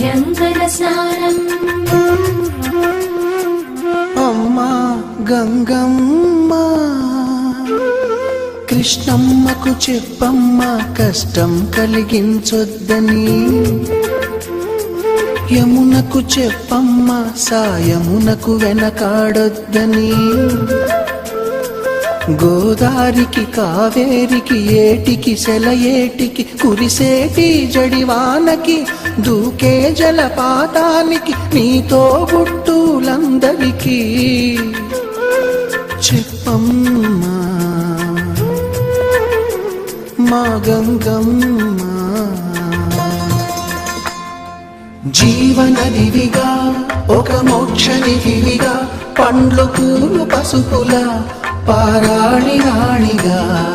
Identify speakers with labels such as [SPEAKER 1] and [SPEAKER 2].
[SPEAKER 1] అభ్యంతర స్నానం.
[SPEAKER 2] అమ్మా గంగమ్మ. కృష్ణమ్మకు చెప్పమ్మ కష్టం కలిగించొద్దని. యమునకు చెప్పమ్మ సాయమునకు వెనకాడొద్దని. గోదారికి కావేరికి ఏటికి సెలయేటికి కురిసేటి జడివానకి దూకే జలపాతానికి నీతో గుట్టులందరికీ చెప్పమ్మా మా గంగమ్మ. జీవనదివిగా ఒక మోక్ష నిధివిగా పండ్లు పూలు పసుపుల பாராணி ராணிதான்